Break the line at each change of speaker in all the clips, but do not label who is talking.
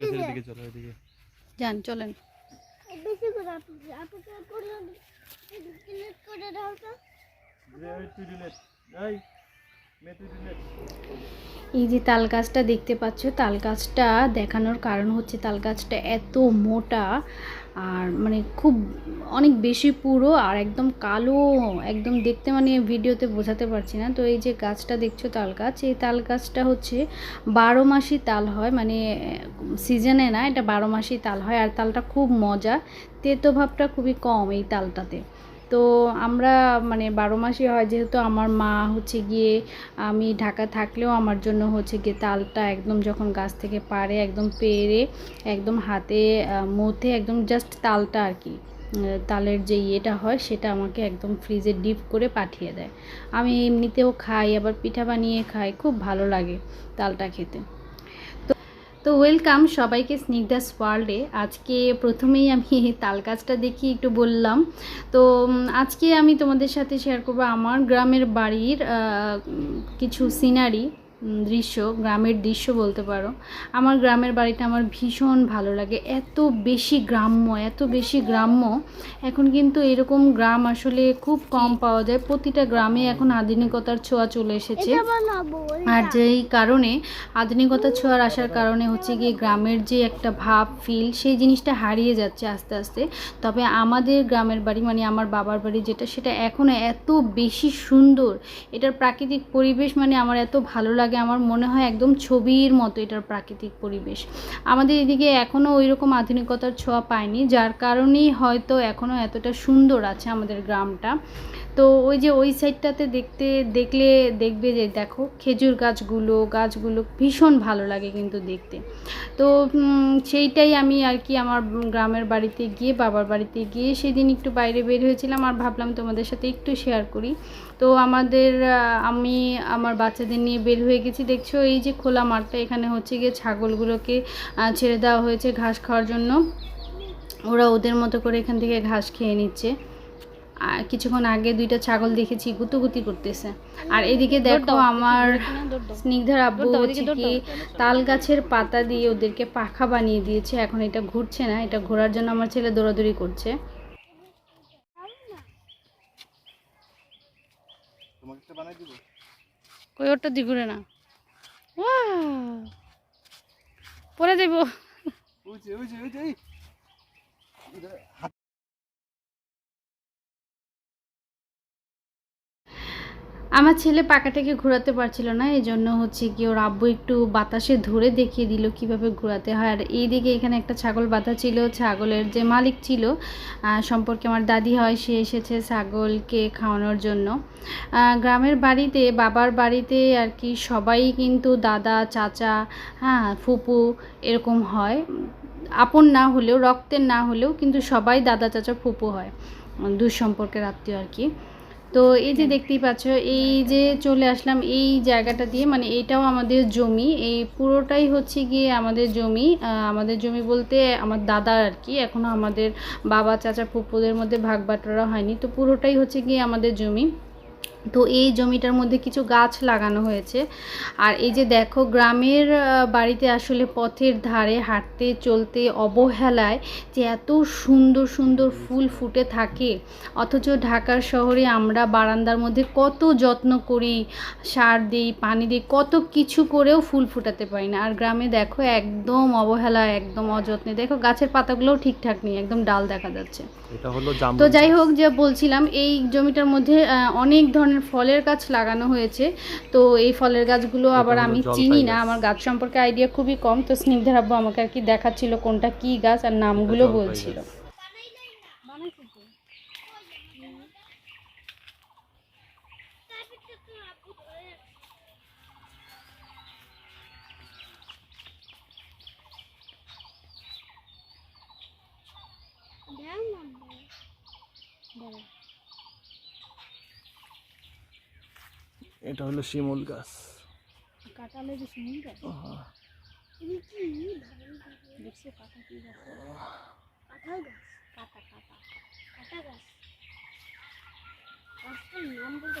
গাছের দিকে চলো এদিকে।
যান চলেন।
বেশি করে আপু আপুকে করে করে দাও তো।
এই তুই ডিলেট
এই যে তাল গাছটা দেখতে পাচ্ছ, তাল গাছটা দেখানোর কারণ হচ্ছে তাল গাছটা এত মোটা আর মানে খুব অনেক বেশি পুরো আর একদম কালো, একদম দেখতে মানে ভিডিওতে বোঝাতে পারছি না। তো এই যে গাছটা দেখছ, তাল গাছ, এই তাল গাছটা হচ্ছে বারো মাসই তাল হয় মানে সিজনে না, এটা বারো মাসই তাল হয় আর তালটা খুব মজা। তেতো ভাবটা খুবই কম এই তালটাতে। তো আমরা মানে বারো মাসই হয়, যেহেতু আমার মা হচ্ছে গিয়ে আমি ঢাকা থাকলেও আমার জন্য হচ্ছে গিয়ে তালটা একদম যখন গাছ থেকে পারে একদম পেরে, একদম হাতে মথে একদম জাস্ট তালটা আর কি তালের যে ইয়েটা হয় সেটা আমাকে একদম ফ্রিজে ডিপ করে পাঠিয়ে দেয়। আমি এমনিতেও খাই, আবার পিঠা বানিয়ে খাই, খুব ভালো লাগে তালটা খেতে। তো ওয়েলকাম সবাইকে স্নিগ্ধাস ওয়ার্ল্ডে আজকে প্রথমেই আমি তাল গাছটা দেখি, একটু বললাম। তো আজকে আমি তোমাদের সাথে শেয়ার করব আমার গ্রামের বাড়ির কিছু সিনারি দৃশ্য গ্রামের দৃশ্য বলতে পারো। আমার গ্রামের বাড়িটা আমার ভীষণ ভালো লাগে। এত বেশি গ্রাম্য এত বেশি গ্রাম্য। এখন কিন্তু এরকম গ্রাম আসলে খুব কম পাওয়া যায়। প্রতিটা গ্রামে এখন আধুনিকতার ছোঁয়া চলে এসেছে। আর যেই কারণে আধুনিকতা ছোঁয়ার আসার কারণে হচ্ছে গিয়ে গ্রামের যে একটা ভাব ফিল সেই জিনিসটা হারিয়ে যাচ্ছে আস্তে আস্তে। তবে আমাদের গ্রামের বাড়ি মানে আমার বাবার বাড়ি যেটা সেটা এখনও এত বেশি সুন্দর। এটার প্রাকৃতিক পরিবেশ মানে আমার এত ভালো লাগে আমার মনে হয় একদম ছবির মতো এটার প্রাকৃতিক পরিবেশ। আমাদের এদিকে এখনও ওই রকম আধুনিকতার ছোঁয়া পায়নি, যার কারণেই হয়তো এখনও এতটা সুন্দর আছে আমাদের গ্রামটা। তো ওই যে ওই সাইডটাতে দেখতে, দেখলে দেখবে যে দেখো খেজুর গাছগুলো গাছগুলো ভীষণ ভালো লাগে কিন্তু দেখতে। তো সেইটাই আমি আর কি আমার গ্রামের বাড়িতে গিয়ে, বাবার বাড়িতে গিয়ে সেদিন একটু বাইরে বের হয়েছিলাম আর ভাবলাম তোমাদের সাথে একটু শেয়ার করি। তো আমাদের আমি আমার বাচ্চাদের নিয়ে বের হয়ে গেছি। দেখছ এই যে খোলা মাঠটা, এখানে হচ্ছে গিয়ে ছাগলগুলোকে ছেড়ে দেওয়া হয়েছে ঘাস খাওয়ার জন্য। ওরা ওদের মতো করে এখান থেকে ঘাস খেয়ে নিচ্ছে। আর কিছুক্ষণ আগে দুইটা ছাগল দেখেছি গুতুগুতি করতেছে। আর এদিকে দেখো আমার স্নিগ্ধার আব্বু হচ্ছে কি তাল গাছের পাতা দিয়ে ওদেরকে পাখা বানিয়ে দিয়েছে। এখন এটা ঘুরছে না এটা ঘোরার জন্য আমার ছেলে দৌড়াদৌড়ি করছে।
তোমাকে একটা বানাই দিব?
কই ওটা দি ঘুরে না। পরে দেব। আমার ছেলে পাখাটাকে ঘোরাতে পারছিল না এই জন্য হচ্ছে কি ওর আব্বু একটু বাতাসে ধরে দেখিয়ে দিল কীভাবে ঘোরাতে হয়। আর এইদিকে এখানে একটা ছাগল বাঁধা ছিল, ছাগলের যে মালিক ছিল সম্পর্কে আমার দাদি হয়, সে এসেছে ছাগলকে খাওয়ানোর জন্য। গ্রামের বাড়িতে, বাবার বাড়িতে আর কি সবাই কিন্তু দাদা, চাচা হ্যাঁ ফুপু এরকম হয়। আপন না হলেও, রক্তের না হলেও কিন্তু সবাই দাদা, চাচা, ফুপু হয়। দূর সম্পর্কের আত্মীয় আর কি। তো এই যে দেখতেই পাচ্ছ, এই যে চলে আসলাম এই জায়গাটা দিয়ে মানে এইটাও আমাদের জমি। এই পুরোটাই হচ্ছে গিয়ে আমাদের জমি। আমাদের জমি বলতে আমার দাদা আর কি এখনও আমাদের বাবা, চাচা ফুপুদের মধ্যে ভাগ বাটোয়ারা হয়নি। তো পুরোটাই হচ্ছে গিয়ে আমাদের জমি। তো এই জমিটার মধ্যে কিছু গাছ লাগানো হয়েছে। আর এই যে দেখো গ্রামের বাড়িতে আসলে পথের ধারে হাঁটতে চলতে অবহেলায় যে এত সুন্দর সুন্দর ফুল ফুটে থাকে। অথচ ঢাকার শহরে আমরা বারান্দার মধ্যে কত যত্ন করি সার দিই পানি দিই কত কিছু করেও ফুল ফুটাতে পারি না। আর গ্রামে দেখো একদম অবহেলা একদম অযত্নে। দেখো গাছের পাতাগুলোও ঠিকঠাক নেই একদম ডাল দেখা যাচ্ছে। তো যাই হোক যে বলছিলাম এই জমিটার মধ্যে অনেক ধরনের ফলের গাছ লাগানো হয়েছে। তো এই ফলের গাছগুলো আবার আমি চিনি না আমার গাছ সম্পর্কে আইডিয়া খুবই কম। তো স্নিগ্ধারাব্য আমাকে আর কি দেখাচ্ছিল কোনটা কি গাছ আর নামগুলো বলছিল
গাছ। এটা হলো শিমুল গাছ।
কাটালে সুন্দর গাছ? কাটা গাছ?
গাছটার নাম বলতে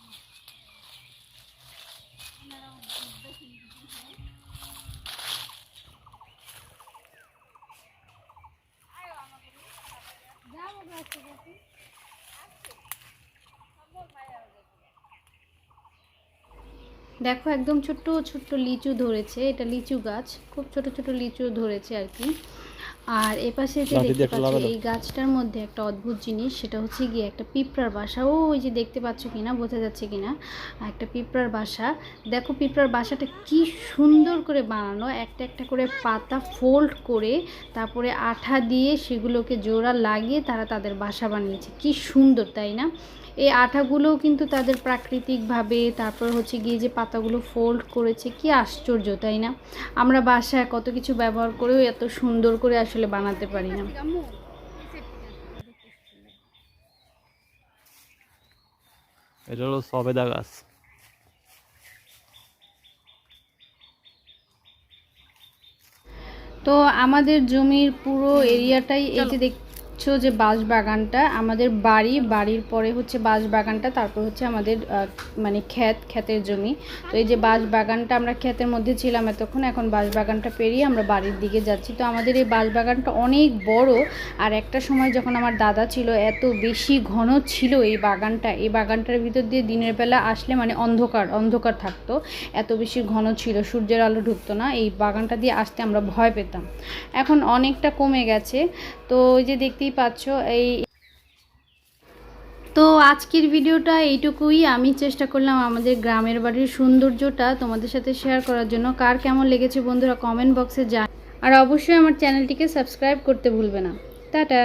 দেখো একদম ছোট্ট ছোট্ট লিচু ধরেছে এটা লিচু গাছ খুব ছোট ছোট লিচু ধরেছে আর কি। আর এপাশে যে দেখতে পাচ্ছ এই গাছটার মধ্যে একটা অদ্ভুত জিনিস সেটা হচ্ছে গিয়ে একটা পিঁপড়ার বাসা। ও ওই যে দেখতে পাচ্ছ কিনা বোঝা যাচ্ছে কিনা? একটা পিঁপড়ার বাসা। দেখো পিঁপড়ার বাসাটা কি সুন্দর করে বানানো একটা একটা করে পাতা ফোল্ড করে তারপরে আঠা দিয়ে সেগুলোকে জোড়া লাগিয়ে তারা তাদের বাসা বানিয়েছে। কি সুন্দর তাই না? এই আঠাগুলোও কিন্তু তাদের প্রাকৃতিকভাবে তারপর হচ্ছে গিয়ে যে পাতাগুলো ফোল্ড করেছে কি আশ্চর্য তাই না? আমরা বাসায় কত কিছু ব্যবহার করেও এত সুন্দর করে আসলে বানাতে পারি না।
এটা হলো সবেদা গাছ।
তো আমাদের জমির পুরো এরিয়াটাই এই যে দেখছ যে বাঁশ বাগানটা আমাদের বাড়ি, বাড়ির পরে হচ্ছে বাঁশ বাগানটা তারপর হচ্ছে আমাদের মানে ক্ষেত, ক্ষেতের জমি। তো এই যে বাঁশ বাগানটা আমরা ক্ষেতের মধ্যে ছিলাম এতক্ষণ, এখন বাঁশ বাগানটা পেরিয়ে আমরা বাড়ির দিকে যাচ্ছি। তো আমাদের এই বাঁশ বাগানটা অনেক বড়, আর একটা সময় যখন আমার দাদা ছিল, এত বেশি ঘন ছিল এই বাগানটা। এই বাগানটার ভিতর দিয়ে দিনের বেলা আসলে মানে অন্ধকার অন্ধকার থাকতো। এত বেশি ঘন ছিল, সূর্যের আলো ঢুকতো না। এই বাগানটা দিয়ে আসতে আমরা ভয় পেতাম। এখন অনেকটা কমে গেছে। তো ওই যে দেখতেই পাচ্ছ এই তো আজকের ভিডিওটা এইটুকুই। আমি চেষ্টা করলাম আমাদের গ্রামের বাড়ির সৌন্দর্যটা তোমাদের সাথে শেয়ার করার জন্য। কার কেমন লেগেছে বন্ধুরা কমেন্ট বক্সে জান আর অবশ্যই আমার চ্যানেলটিকে সাবস্ক্রাইব করতে ভুলবে না। টাটা।